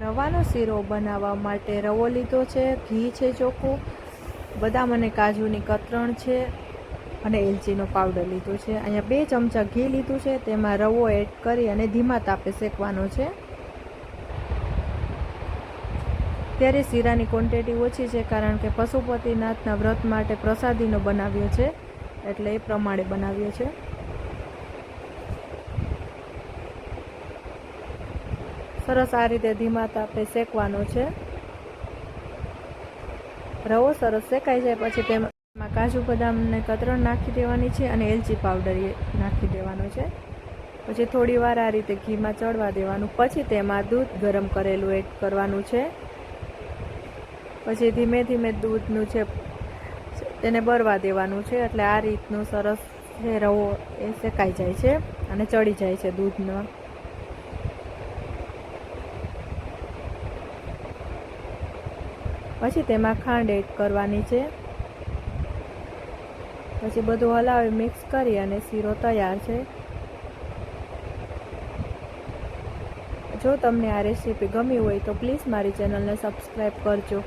રવાનો શીરો બનાવવા માટે રવો લીધો છે, ઘી છે ચોખ્ખું, બદામ અને કાજુની કતરણ છે અને એલચીનો પાવડર લીધો છે. અહીંયા બે ચમચા ઘી લીધું છે, તેમાં રવો એડ કરી અને ધીમા તાપે શેકવાનો છે. ત્યારે શીરાની ક્વોન્ટિટી ઓછી છે, કારણ કે પશુપતિનાથના વ્રત માટે પ્રસાદીનો બનાવ્યો છે, એટલે એ પ્રમાણે બનાવ્યો છે. સરસ આ રીતે ધીમા તાપે શેકવાનો છે. રવો સરસ શેકાઈ જાય પછી તેમાં કાજુ બદામને કતરણ નાખી દેવાની છે અને એલચી પાવડર નાખી દેવાનો છે. પછી થોડી વાર આ રીતે ઘીમાં ચડવા દેવાનું. પછી તેમાં દૂધ ગરમ કરેલું એડ કરવાનું છે. પછી ધીમે ધીમે દૂધનું છે તેને બરવા દેવાનું છે. એટલે આ રીતનું સરસ છે રવો એ શેકાઈ જાય છે અને ચડી જાય છે દૂધનો. પછી તેમાં ખાંડ એડ કરવાની છે. પછી બધું હલાવી મિક્સ કરી અને શીરો તૈયાર છે. જો તમને આ રેસીપી ગમી હોય તો પ્લીઝ મારી ચેનલને સબસ્ક્રાઈબ કરજો.